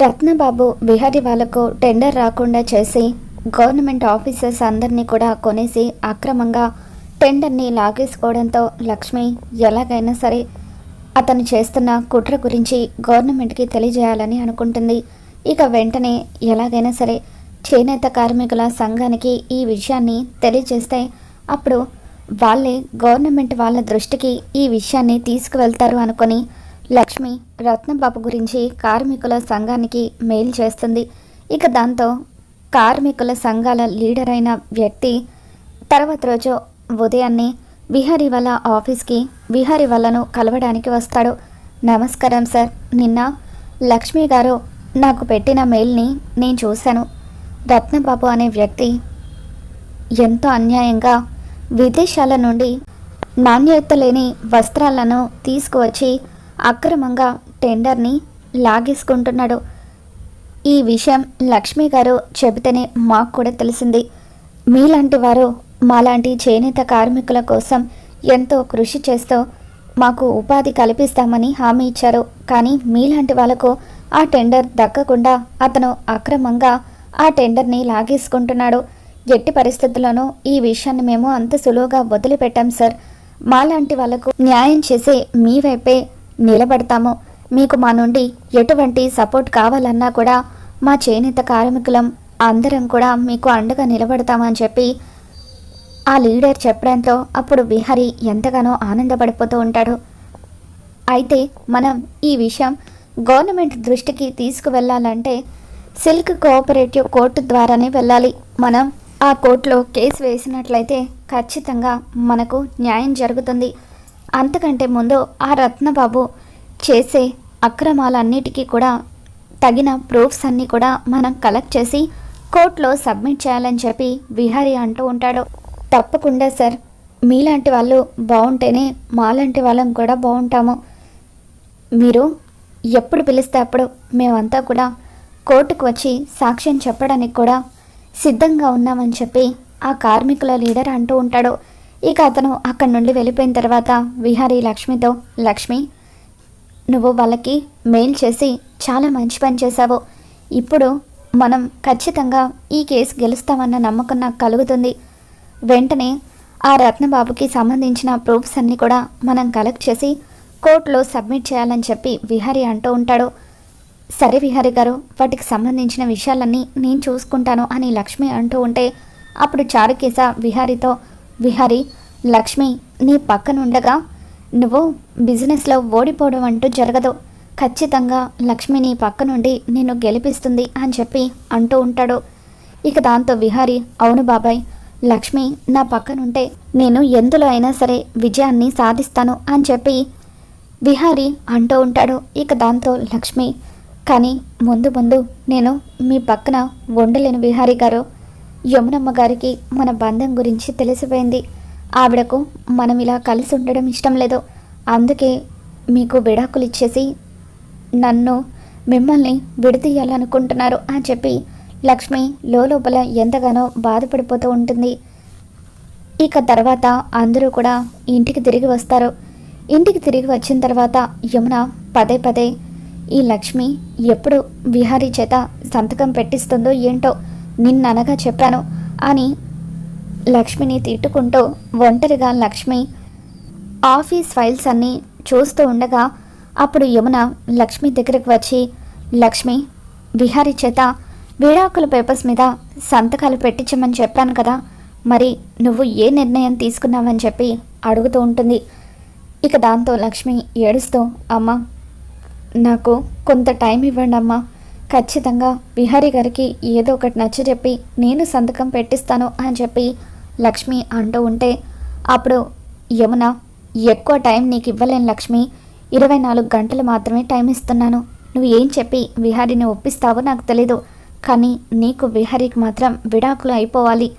రత్నబాబు బిహారీ వాళ్ళకు టెండర్ రాకుండా చేసి గవర్నమెంట్ ఆఫీసర్స్ అందరినీ కూడా కొనేసి అక్రమంగా టెండర్ని లాగేసుకోవడంతో లక్ష్మి ఎలాగైనా సరే అతను చేస్తున్న కుట్ర గురించి గవర్నమెంట్కి తెలియజేయాలని అనుకుంటుంది. ఇక వెంటనే ఎలాగైనా సరే చేనేత కార్మికుల సంఘానికి ఈ విషయాన్ని తెలియజేస్తే అప్పుడు వాళ్ళే గవర్నమెంట్ వాళ్ళ దృష్టికి ఈ విషయాన్ని తీసుకువెళ్తారు అనుకొని లక్ష్మి రత్నబాబు గురించి కార్మికుల సంఘానికి మెయిల్ చేస్తుంది. ఇక దాంతో కార్మికుల సంఘాల లీడర్ అయిన వ్యక్తి తర్వాత రోజు ఉదయాన్నే విహారీ వాళ్ళ ఆఫీస్కి విహారీ వాళ్ళను కలవడానికి వస్తాడు. నమస్కారం సార్ నిన్న లక్ష్మి గారు నాకు పెట్టిన మెయిల్ని నేను చూశాను. రత్నబాబు అనే వ్యక్తి ఎంతో అన్యాయంగా విదేశాల నుండి నాణ్యత లేని వస్త్రాలను తీసుకువచ్చి అక్రమంగా టెండర్ని లాగేసుకుంటున్నాడు. ఈ విషయం లక్ష్మి గారు చెబితేనే మాకు కూడా తెలిసింది. మీలాంటి వారు మాలాంటి చేనేత కార్మికుల కోసం ఎంతో కృషి చేస్తూ మాకు ఉపాధి కల్పిస్తామని హామీ ఇచ్చారు. కానీ మీలాంటి వాళ్ళకు ఆ టెండర్ దక్కకుండా అతను అక్రమంగా ఆ టెండర్ని లాగేసుకుంటున్నాడు. ఎట్టి పరిస్థితుల్లోనూ ఈ విషయాన్ని మేము అంత సులువుగా వదిలిపెట్టాం సార్. మాలాంటి వాళ్ళకు న్యాయం చేసే మీ వైపే నిలబడతాము. మీకు మా నుండి ఎటువంటి సపోర్ట్ కావాలన్నా కూడా మా చేనేత కార్మికులం అందరం కూడా మీకు అండగా నిలబడతామని చెప్పి ఆ లీడర్ చెప్పడంతో అప్పుడు విహరి ఎంతగానో ఆనందపడిపోతూ ఉంటాడు. అయితే మనం ఈ విషయం గవర్నమెంట్ దృష్టికి తీసుకువెళ్ళాలంటే సిల్క్ కోఆపరేటివ్ కోర్టు ద్వారానే వెళ్ళాలి. మనం ఆ కోర్టులో కేసు వేసినట్లయితే ఖచ్చితంగా మనకు న్యాయం జరుగుతుంది. అంతకంటే ముందు ఆ రత్నబాబు చేసే అక్రమాలన్నిటికీ కూడా తగిన ప్రూఫ్స్ అన్నీ కూడా మనం కలెక్ట్ చేసి కోర్టులో సబ్మిట్ చేయాలని చెప్పి విహారీ అంటూ ఉంటాడు. తప్పకుండా సార్. మీలాంటి వాళ్ళు బాగుంటేనే మాలాంటి వాళ్ళం కూడా బాగుంటాము. మీరు ఎప్పుడు పిలిస్తే అప్పుడు మేమంతా కూడా కోర్టుకు వచ్చి సాక్ష్యం చెప్పడానికి కూడా సిద్ధంగా ఉన్నామని చెప్పి ఆ కార్మికుల లీడర్ అంటూ ఉంటాడు. ఇక అతను అక్కడి నుండి వెళ్ళిపోయిన తర్వాత విహారీ లక్ష్మితో లక్ష్మి నువ్వు వాళ్ళకి మెయిల్ చేసి చాలా మంచి పని చేశావు. ఇప్పుడు మనం ఖచ్చితంగా ఈ కేసు గెలుస్తామన్న నమ్మకం నాకు కలుగుతుంది. వెంటనే ఆ రత్నబాబుకి సంబంధించిన ప్రూఫ్స్ అన్నీ కూడా మనం కలెక్ట్ చేసి కోర్టులో సబ్మిట్ చేయాలని చెప్పి విహారి అంటూ ఉంటాడు. సరే విహారి గారు వాటికి సంబంధించిన విషయాలన్నీ నేను చూసుకుంటాను అని లక్ష్మి అంటూ ఉంటే అప్పుడు చారుకేశ విహారీతో విహారి లక్ష్మి నీ పక్కనుండగా నువ్వు బిజినెస్లో ఓడిపోవడం అంటూ జరగదు. ఖచ్చితంగా లక్ష్మి నీ పక్క నుండి నిన్ను గెలిపిస్తుంది అని చెప్పి అంటూ ఉంటాడు. ఇక దాంతో విహారీ అవును బాబాయ్ లక్ష్మి నా పక్కనుంటే నేను ఎందులో అయినా సరే విజయాన్ని సాధిస్తాను అని చెప్పి విహారీ అంటూ ఉంటాడు. ఇక దాంతో లక్ష్మి కానీ ముందు ముందు నేను మీ పక్కన ఉండలేను విహారీ గారు. యమునమ్మ గారికి మన బంధం గురించి తెలిసిపోయింది. ఆవిడకు మనం ఇలా కలిసి ఉండడం ఇష్టం లేదు. అందుకే మీకు విడాకులు ఇచ్చేసి నన్ను మిమ్మల్ని విడదీయాలనుకుంటున్నారు అని చెప్పి లక్ష్మి లోపల ఎంతగానో బాధపడిపోతూ ఉంటుంది. ఇక తర్వాత అందరూ కూడా ఇంటికి తిరిగి వస్తారు. ఇంటికి తిరిగి వచ్చిన తర్వాత యమున పదే పదే ఈ లక్ష్మి ఎప్పుడు విహారీ చేత సంతకం పెట్టిస్తుందో ఏంటో నిన్ననగా చెప్పాను అని లక్ష్మిని తిట్టుకుంటూ ఒంటరిగా లక్ష్మి ఆఫీస్ ఫైల్స్ అన్నీ చూస్తూ ఉండగా అప్పుడు యమున లక్ష్మి దగ్గరకు వచ్చి లక్ష్మి విహారీ చేత విడాకుల పేపర్స్ మీద సంతకాలు పెట్టించమని చెప్పాను కదా మరి నువ్వు ఏ నిర్ణయం తీసుకున్నావని చెప్పి అడుగుతూ ఉంటుంది. ఇక దాంతో లక్ష్మి ఏడుస్తూ అమ్మ నాకు కొంత టైం ఇవ్వండి అమ్మా ఖచ్చితంగా విహారీ గారికి ఏదో ఒకటి నచ్చ చెప్పి నేను సంతకం పెట్టిస్తాను అని చెప్పి లక్ష్మి అంటూ ఉంటే అప్పుడు యమున ఎక్కువ టైం నీకు ఇవ్వలేను లక్ష్మి. ఇరవై నాలుగు గంటలు మాత్రమే టైం ఇస్తున్నాను. నువ్వు ఏం చెప్పి విహారీని ఒప్పిస్తావో నాకు తెలీదు. కానీ నీకు విహారీకి మాత్రం విడాకులు అయిపోవాలి.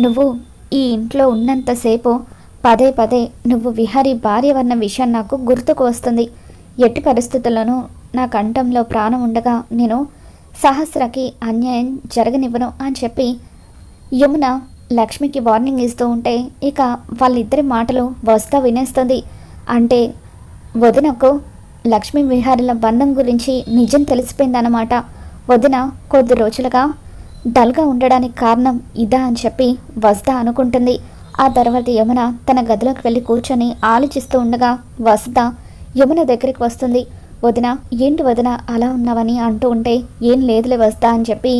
నువ్వు ఈ ఇంట్లో ఉన్నంతసేపు పదే పదే నువ్వు విహారీ భార్య అన్న విషయం నాకు గుర్తుకు వస్తుంది. ఎట్టి పరిస్థితుల్లోనూ నా కంఠంలో ప్రాణం ఉండగా నేను సహస్రకి అన్యాయం జరగనివ్వను అని చెప్పి యమున లక్ష్మికి వార్నింగ్ ఇస్తూ ఉంటే ఇక వాళ్ళిద్దరి మాటలు వస్తా వినేస్తుంది. అంటే వదినకు లక్ష్మీ విహారీల బంధం గురించి నిజం తెలిసిపోయిందన్నమాట. వదిన కొద్ది రోజులుగా డల్గా ఉండడానికి కారణం ఇదా అని చెప్పి వసుధ అనుకుంటుంది. ఆ తర్వాత యమున తన గదిలోకి వెళ్ళి కూర్చొని ఆలోచిస్తూ ఉండగా వసుధ యమున దగ్గరికి వస్తుంది. వదిన ఏంటి వదిన అలా ఉన్నావని అంటూ ఉంటే ఏం లేదులే వస్తా అని చెప్పి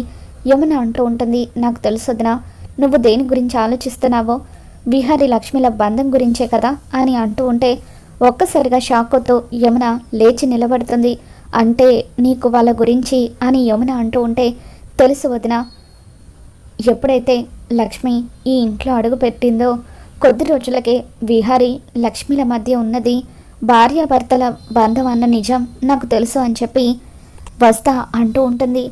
యమున అంటూ ఉంటుంది నాకు తెలుసు వదిన నువ్వు దేని గురించి ఆలోచిస్తున్నావో? విహారీ లక్ష్మిల బంధం గురించే కదా అని అంటూ ఉంటే ఒక్కసారిగా షాక్తో యమున లేచి నిలబడుతుంది. అంటే నీకు వాళ్ళ గురించి అని యమున అంటూ ఉంటే తెలుసు వదిన ఎప్పుడైతే లక్ష్మి ఈ ఇంట్లో అడుగు పెట్టిందో కొద్ది రోజులకే విహారీ లక్ష్మిల మధ్య ఉన్నది భార్యాభర్తల బంధం అన్న నిజం నాకు తెలుసు అని చెప్పి వస్తా అంటూ ఉంటుంది.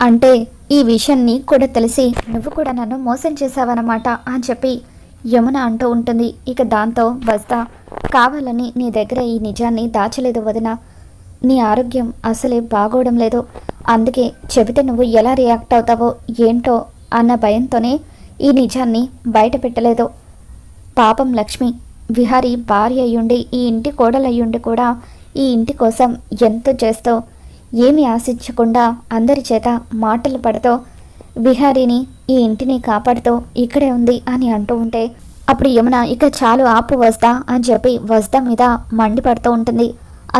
అంటే ఈ విషయం నీకు కూడా తెలిసి నువ్వు కూడా నన్ను మోసం చేశావన్నమాట అని చెప్పి యమున అంటూ ఉంటుంది. ఇక దాంతో వస్తా కావాలని నీ దగ్గర ఈ నిజాన్ని దాచలేదు వదిన. నీ ఆరోగ్యం అసలే బాగోవడం లేదు. అందుకే చెబితే నువ్వు ఎలా రియాక్ట్ అవుతావో ఏంటో అన్న భయంతోనే ఈ నిజాన్ని బయట పెట్టలేదు. పాపం లక్ష్మి విహారీ భార్య అయ్యుండి ఈ ఇంటి కోడలయ్యుండి కూడా ఈ ఇంటి కోసం ఎంతో చేస్తూ ఏమి ఆశించకుండా అందరి చేత మాటలు పడుతూ విహారీని ఈ ఇంటిని కాపాడుతూ ఇక్కడే ఉంది అని అంటూ ఉంటే అప్పుడు యమున ఇక చాలు ఆపు వస్తా అని చెప్పి వస్తా మీద మండిపడుతూ ఉంటుంది.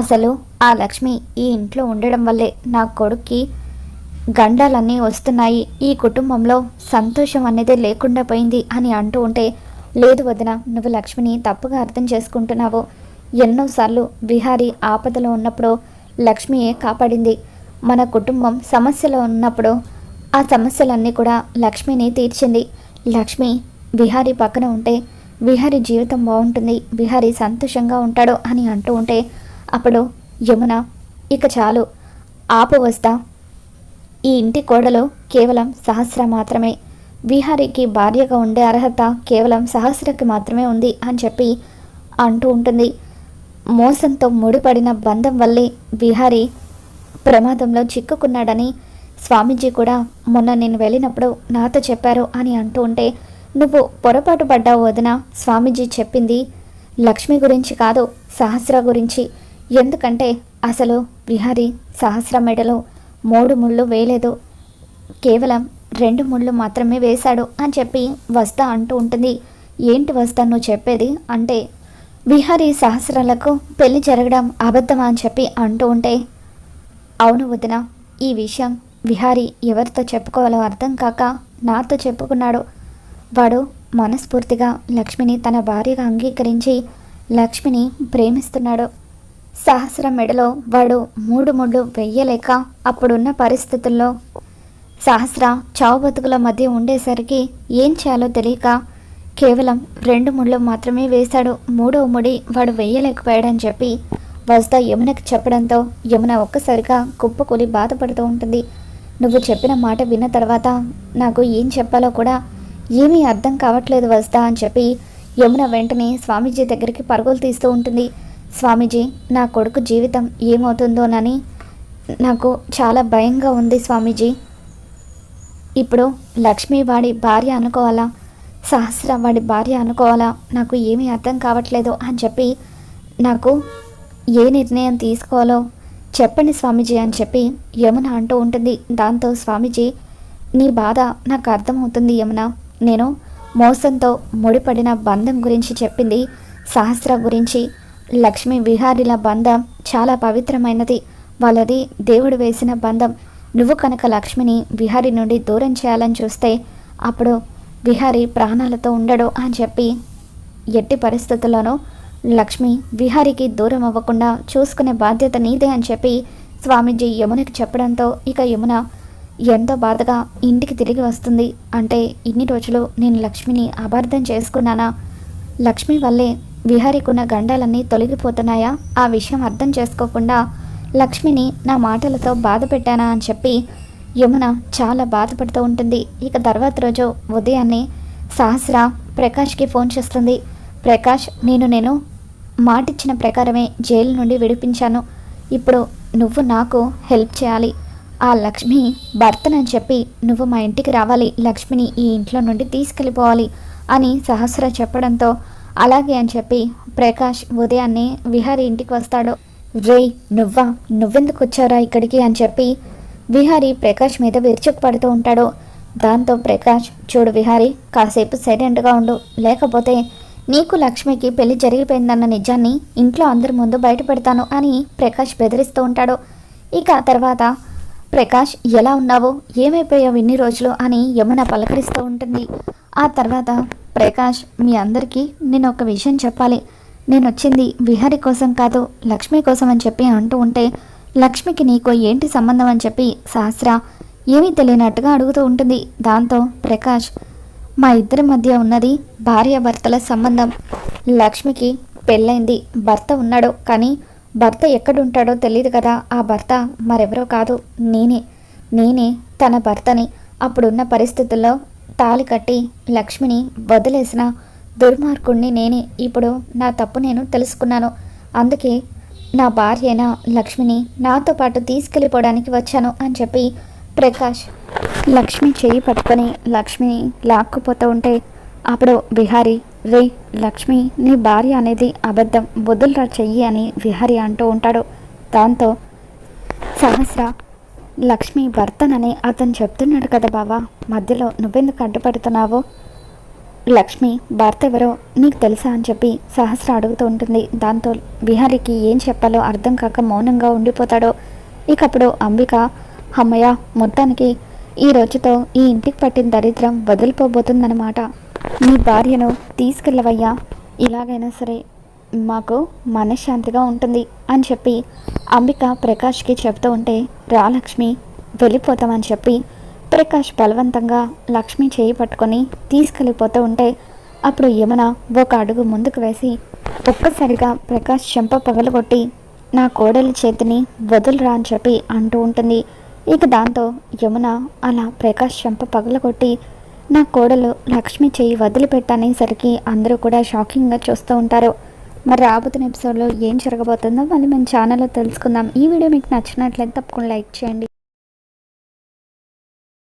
అసలు ఆ లక్ష్మి ఈ ఇంట్లో ఉండడం వల్లే నా కొడుక్కి గండాలన్నీ వస్తున్నాయి. ఈ కుటుంబంలో సంతోషం అనేది లేకుండా పోయింది అని అంటూ ఉంటే లేదు వదిన నువ్వు లక్ష్మిని తప్పుగా అర్థం చేసుకుంటున్నావు. ఎన్నోసార్లు విహారీ ఆపదలో ఉన్నప్పుడు లక్ష్మియే కాపాడింది. మన కుటుంబం సమస్యలో ఉన్నప్పుడు ఆ సమస్యలన్నీ కూడా లక్ష్మిని తీర్చింది. లక్ష్మి విహారీ పక్కన ఉంటే విహారీ జీవితం బాగుంటుంది విహారీ సంతోషంగా ఉంటాడు అని అంటూ ఉంటే అప్పుడు యమున ఇక చాలు ఆపు వస్తా. ఈ ఇంటి కోడలు కేవలం సహస్ర మాత్రమే. విహారీకి భార్యగా ఉండే అర్హత కేవలం సహస్రకి మాత్రమే ఉంది అని చెప్పి అంటూ ఉంటుంది. మోసంతో ముడిపడిన బంధం వల్లే విహారీ ప్రమాదంలో చిక్కుకున్నాడని స్వామీజీ కూడా మొన్న నేను వెళ్ళినప్పుడు నాతో చెప్పారు అని అంటూ ఉంటే నువ్వు పొరపాటు పడ్డావు వదిన స్వామీజీ చెప్పింది. లక్ష్మి గురించి కాదు సహస్ర గురించి. ఎందుకంటే అసలు విహారీ సహస్ర మెడలో మూడు ముళ్ళు వేయలేదు. కేవలం రెండు ముళ్ళు మాత్రమే వేశాడు అని చెప్పి వస్తా అంటూ ఉంటుంది. ఏంటి వస్తా నువ్వు చెప్పేది? అంటే విహారీ సహస్రాలకు పెళ్ళి జరగడం అబద్ధమా అని చెప్పి అంటూ ఉంటే అవును వదిన ఈ విషయం విహారీ ఎవరితో చెప్పుకోవాలో అర్థం కాక నాతో చెప్పుకున్నాడు. వాడు మనస్ఫూర్తిగా లక్ష్మిని తన భార్యగా అంగీకరించి లక్ష్మిని ప్రేమిస్తున్నాడు. సహస్ర మెడలో వాడు మూడు ముళ్ళు వెయ్యలేక అప్పుడున్న పరిస్థితుల్లో సహస్ర చావు బతుకుల మధ్య ఉండేసరికి ఏం చేయాలో తెలియక కేవలం రెండు ముళ్ళు మాత్రమే వేశాడు. మూడో ముడి వాడు వేయలేకపోయాడని చెప్పి వస్తా యమునకి చెప్పడంతో యమున ఒక్కసారిగా కుప్పకూలి బాధపడుతూ ఉంటుంది. నువ్వు చెప్పిన మాట విన్న తర్వాత నాకు ఏం చెప్పాలో కూడా ఏమీ అర్థం కావట్లేదు వస్తా అని చెప్పి యమున వెంటనే స్వామీజీ దగ్గరికి పరుగులు తీస్తూ ఉంటుంది. స్వామీజీ నా కొడుకు జీవితం ఏమవుతుందోనని నాకు చాలా భయంగా ఉంది స్వామీజీ. ఇప్పుడు లక్ష్మి వాడి భార్య అనుకోవాలా? సహస్ర వాడి భార్య అనుకోవాలా? నాకు ఏమీ అర్థం కావట్లేదు అని చెప్పి నాకు ఏ నిర్ణయం తీసుకోవాలో చెప్పండి స్వామీజీ అని చెప్పి యమున అంటూ ఉంటుంది. దాంతో స్వామీజీ నీ బాధ నాకు అర్థమవుతుంది యమున. నేను మోసంతో ముడిపడిన బంధం గురించి చెప్పింది సహస్ర గురించి. లక్ష్మీ విహారీల బంధం చాలా పవిత్రమైనది. వాళ్ళది దేవుడు వేసిన బంధం. నువ్వు కనుక లక్ష్మిని విహారీ నుండి దూరం చేయాలని చూస్తే అప్పుడు విహారీ ప్రాణాలతో ఉండడు అని చెప్పి ఎట్టి పరిస్థితుల్లోనూ లక్ష్మి విహారీకి దూరం అవ్వకుండా చూసుకునే బాధ్యత నీదే అని చెప్పి స్వామీజీ యమునకి చెప్పడంతో ఇక యమున ఎంతో బాధగా ఇంటికి తిరిగి వస్తుంది. అంటే ఇన్ని రోజులు నేను లక్ష్మిని అపార్థం చేసుకున్నానా? లక్ష్మి వల్లే విహారీకున్న గండాలన్నీ తొలగిపోతున్నాయా? ఆ విషయం అర్థం చేసుకోకుండా లక్ష్మిని నా మాటలతో బాధ పెట్టానా అని చెప్పి యమున చాలా బాధపడుతూ ఉంటుంది. ఇక తర్వాత రోజు ఉదయాన్నే సహస్ర ప్రకాష్కి ఫోన్ చేస్తుంది. ప్రకాష్ నేను నేను మాటిచ్చిన ప్రకారమే జైలు నుండి విడిపించాను. ఇప్పుడు నువ్వు నాకు హెల్ప్ చేయాలి. ఆ లక్ష్మి భర్తనని చెప్పి నువ్వు మా ఇంటికి రావాలి. లక్ష్మిని ఈ ఇంట్లో నుండి తీసుకెళ్ళిపోవాలి అని సహస్ర చెప్పడంతో అలాగే అని చెప్పి ప్రకాష్ ఉదయాన్నే విహారీ ఇంటికి వస్తాడు. రేయ్ నువ్వా? నువ్వెందుకు వచ్చారా ఇక్కడికి అని చెప్పి విహారీ ప్రకాష్ మీద విరుచుకు పడుతూ ఉంటాడు. దాంతో ప్రకాష్ చూడు విహారీ కాసేపు సైలెంట్గా ఉండు. లేకపోతే నీకు లక్ష్మికి పెళ్ళి జరిగిపోయిందన్న నిజాన్ని ఇంట్లో అందరి ముందు బయటపెడతాను అని ప్రకాష్ బెదిరిస్తూ ఉంటాడు. ఇక తర్వాత ప్రకాష్ ఎలా ఉన్నావు? ఏమైపోయావు ఇన్ని రోజులు? అని యమున పలకరిస్తూ ఉంటుంది. ఆ తర్వాత ప్రకాష్ మీ అందరికీ నేను ఒక విషయం చెప్పాలి. నేను వచ్చింది విహారి కోసం కాదు లక్ష్మి కోసం అని చెప్పి అంటూ ఉంటే లక్ష్మికి నీకు ఏంటి సంబంధం అని చెప్పి సహస్ర ఏమీ తెలియనట్టుగా అడుగుతూ ఉంటుంది. దాంతో ప్రకాష్ మా ఇద్దరి మధ్య ఉన్నది భార్యాభర్తల సంబంధం. లక్ష్మికి పెళ్ళైంది భర్త ఉన్నాడు కానీ భర్త ఎక్కడుంటాడో తెలియదు కదా. ఆ భర్త మరెవరో కాదు నేనే. నేనే తన భర్తని. అప్పుడున్న పరిస్థితుల్లో తాళి కట్టి లక్ష్మిని వదిలేసిన దుర్మార్గుణ్ణి నేనే. ఇప్పుడు నా తప్పు నేను తెలుసుకున్నాను. అందుకే నా భార్య అయిన లక్ష్మిని నాతో పాటు తీసుకెళ్ళిపోవడానికి వచ్చాను అని చెప్పి ప్రకాష్ లక్ష్మి చెయ్యి పట్టుకొని లక్ష్మిని లాక్కుపోతూ ఉంటే అప్పుడు విహారి రే లక్ష్మి నీ భార్య అనేది అబద్ధం. బుద్ధులరా చెయ్యి అని విహారి అంటూ ఉంటాడు. దాంతో సహస్ర లక్ష్మి భర్తనని అతను చెప్తున్నాడు కదా బావా మధ్యలో నువ్వెందుకు అడ్డుపడుతున్నావు? లక్ష్మి భర్త ఎవరో? నీకు తెలుసా? అని చెప్పి సహస్ర అడుగుతూ ఉంటుంది. దాంతో విహారికి ఏం చెప్పాలో అర్థం కాక మౌనంగా ఉండిపోతాడో. ఇకప్పుడు అంబిక అమ్మయ్య మొత్తానికి ఈ రోజుతో ఈ ఇంటికి పట్టిన దరిద్రం వదిలిపోబోతుందన్నమాట. నీ భార్యను తీసుకెళ్ళవయ్యా. ఇలాగైనా సరే మాకు మనశ్శాంతిగా ఉంటుంది అని చెప్పి అంబిక ప్రకాష్కి చెప్తూ ఉంటే రాలక్ష్మి వెళ్ళిపోతామని చెప్పి ప్రకాష్ బలవంతంగా లక్ష్మి చేయి పట్టుకొని తీసుకెళ్ళిపోతూ ఉంటే అప్పుడు యమున ఒక అడుగు ముందుకు వేసి ఒక్కసారిగా ప్రకాష్ చెంప పగలగొట్టి నా కోడలి చేతిని వదులురా అని చెప్పి అంటూ ఉంటుంది. ఇక దాంతో యమున అలా ప్రకాష్ చెంప పగలగొట్టి నా కోడలు లక్ష్మి చేయి వదిలిపెట్టనేసరికి అందరూ కూడా షాకింగ్గా చూస్తూ ఉంటారు. మరి రాబోతున్న ఎపిసోడ్లో ఏం జరగబోతుందో మళ్ళీ మన ఛానల్లో తెలుసుకుందాం. ఈ వీడియో మీకు నచ్చినట్లయితే తప్పకుండా లైక్ చేయండి.